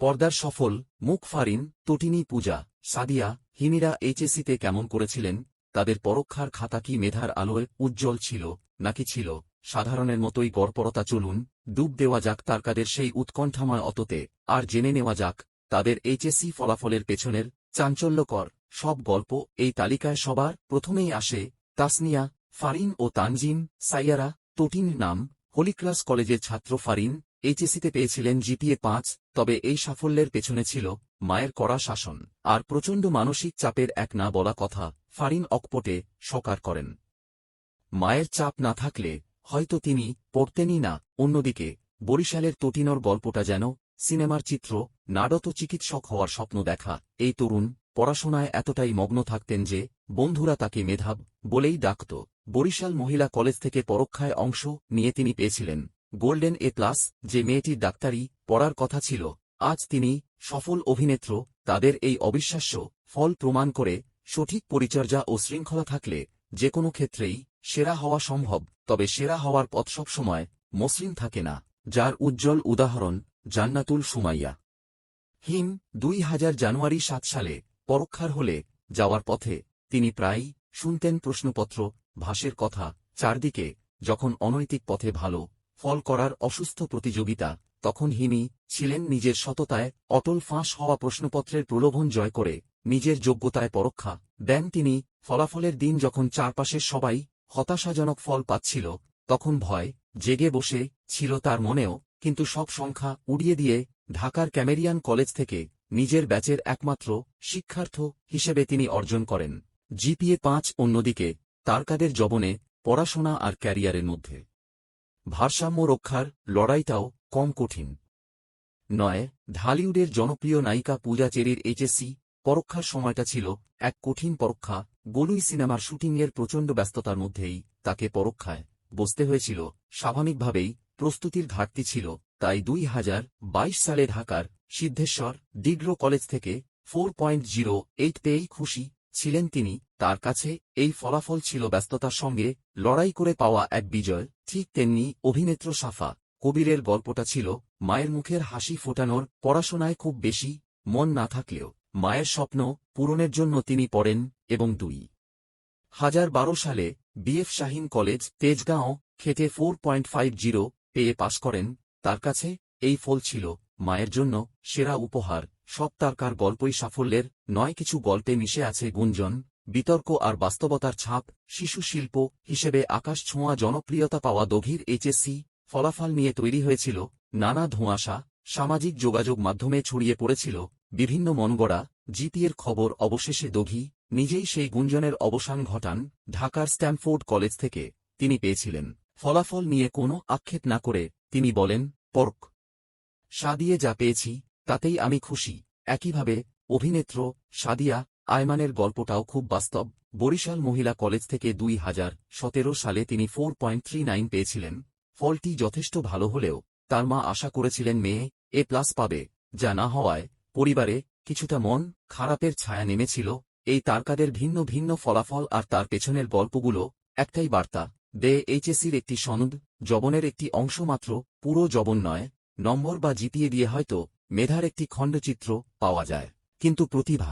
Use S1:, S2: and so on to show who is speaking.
S1: পর্দার সফল, মুখ ফারিন, তটিনী পূজা, সাদিয়া, হিমিরা এইচএসিতে কেমন করেছিলেন, তাদের পরক্ষার খাতা কি মেধার আলোয় উজ্জ্বল ছিল, নাকি ছিল, সাধারণের মতোই গড়পরতা চলুন, ডুব দেওয়া যাক তারকাদের সেই উৎকণ্ঠাময় অততে, আর জেনে নেওয়া যাক, তাদের এইচএসি ফলাফলের পেছনের চাঞ্চল্যকর সব গল্প এই তালিকায় সবার প্রথমেই আসে, তাসনিয়া, ফারিন ও তানজিম, সাইয়ারা তটিন নাম, হোলিক্লাস কলেজের ছাত্র ফারিন এইচএসিতে পেয়েছিলেন জিপিএ পাঁচ, তবে এই সাফল্যের পেছনে ছিল মায়ের কড়া শাসন। আর প্রচণ্ড মানসিক চাপের এক না বলা কথা ফারিন অকপটে স্বকার করেন। মায়ের চাপ না থাকলে হয়তো তিনি পড়তেনই না। অন্যদিকে, বরিশালের তটিনর গল্পটা যেন সিনেমার চিত্র নাডত চিকিৎসক হওয়ার স্বপ্ন দেখা। এই তরুণ পড়াশোনায় এতটাই মগ্ন থাকতেন যে বন্ধুরা তাকে মেধাব বলেই ডাকত। বরিশাল মহিলা কলেজ থেকে পরক্ষায় অংশ নিয়ে তিনি পেয়েছিলেন। গোল্ডেন এ প্লাস যে মেয়েটির ডাক্তারি পড়ার কথা ছিল, আজ তিনি সফল অভিনেত্র, তাদের এই অবিশ্বাস্য ফল প্রমাণ করে সঠিক পরিচর্যা ও শৃঙ্খলা থাকলে যে কোনো ক্ষেত্রেই সেরা হওয়া সম্ভব, তবে সেরা হওয়ার পথ সবসময় মসৃণ থাকে না, যার উজ্জ্বল উদাহরণ জান্নাতুল সুমাইয়া। হিম দুই হাজার জানুয়ারি সাত সালে পরক্ষার হলে যাওয়ার পথে তিনি প্রায়ই শুনতেন প্রশ্নপত্র, ভাষের কথা, চারদিকে, যখন অনৈতিক পথে ভালো ফল করার অসুস্থ প্রতিযোগিতা, তখন হিমি ছিলেন নিজের সততায় অটল ফাঁস হওয়া প্রশ্নপত্রের প্রলোভন জয় করে নিজের যোগ্যতায় পরক্ষা দেন তিনি। ফলাফলের দিন যখন চারপাশের সবাই হতাশাজনক ফল পাচ্ছিল, তখন ভয়, জেগে বসে ছিল তার মনেও, কিন্তু সব সংখ্যা উড়িয়ে দিয়ে ঢাকার ক্যামেরিয়ান কলেজ থেকে নিজের ব্যাচের একমাত্র শিক্ষার্থ হিসেবে তিনি অর্জন করেন। জিপিএ পাঁচ অন্যদিকে, তারকাদের জবনে, পড়াশোনা আর ক্যারিয়ারের মধ্যে। ভারসাম্য রক্ষার লড়াইটাও কম কঠিন। নয়, ঢালিউডের জনপ্রিয় নায়িকা পূজা চেরির এইচএসসি পরক্ষার সময়টা ছিল এক কঠিন পরক্ষা। গোলুই সিনেমার শুটিংয়ের প্রচণ্ড ব্যস্ততার মধ্যেই তাকে পরক্ষায় বসতে হয়েছিল। স্বাভাবিকভাবেই প্রস্তুতির ঘাটতি ছিল, তাই দুই হাজার বাইশ সালে ঢাকার সিদ্ধেশ্বর ডিগ্রো কলেজ থেকে ফোর পয়েন্ট জিরো এইট পেয়েই খুশি ছিলেন তিনি, তার কাছে এই ফলাফল ছিল ব্যস্ততার সঙ্গে লড়াই করে পাওয়া এক বিজয়, ঠিক তেমনি অভিনেত্র সাফা, কবিরের গল্পটা ছিল, মায়ের মুখের হাসি ফোটানোর পড়াশোনায় খুব বেশি মন না থাকলেও, মায়ের স্বপ্ন পূরণের জন্য তিনি পড়েন এবং দুই হাজার বারো সালে বিএফ শাহিন কলেজ, তেজগাঁও, খেতে ফোর পয়েন্ট ফাইভ জিরো পেয়ে পাশ করেন, তার কাছে এই ফল ছিল মায়ের জন্য সেরা উপহার। সব তারকার গল্পই সাফল্যের, নয় কিছু গল্পে মিশে আছে গুঞ্জন, বিতর্ক আর বাস্তবতার ছাপ, শিশু শিল্প হিসেবে আকাশ ছোঁয়া জনপ্রিয়তা পাওয়া দঘির এইচএসসি ফলাফল নিয়ে তৈরি হয়েছিল নানা ধোঁয়াশা, সামাজিক যোগাযোগ মাধ্যমে ছড়িয়ে পড়েছিল, বিভিন্ন মনগড়া, জিপিএর খবর অবশেষে দঘি, নিজেই সেই গুঞ্জনের অবসান ঘটান ঢাকার স্ট্যামফোর্ড কলেজ থেকে, তিনি পেয়েছিলেন। ফলাফল নিয়ে কোনো আক্ষেপ না করে তিনি বলেন পর্ক সাদিয়ে যা পেয়েছি তাতেই আমি খুশি। একইভাবে, অভিনেত্র সাদিয়া আয়মানের গল্পটাও খুব বাস্তব। বরিশাল মহিলা কলেজ থেকে দুই হাজার সতেরো সালে তিনি ফোর পয়েন্ট থ্রি নাইন পেয়েছিলেন। ফলটি যথেষ্ট ভালো হলেও, তার মা আশা করেছিলেন মেয়ে এ প্লাস পাবে। যা না হওয়ায়, পরিবারে কিছুটা মন খারাপের ছায়া নেমেছিল। এই তারকাদের ভিন্ন ভিন্ন ফলাফল আর তার পেছনের গল্পগুলো একটাই বার্তা। দে এইচএসির একটি সনদ জবনের একটি অংশ মাত্র, পুরো জবন নয়, নম্বর বা জিপিয়ে দিয়ে হয়তো মেধার একটি খণ্ডচিত্র পাওয়া যায়। কিন্তু প্রতিভা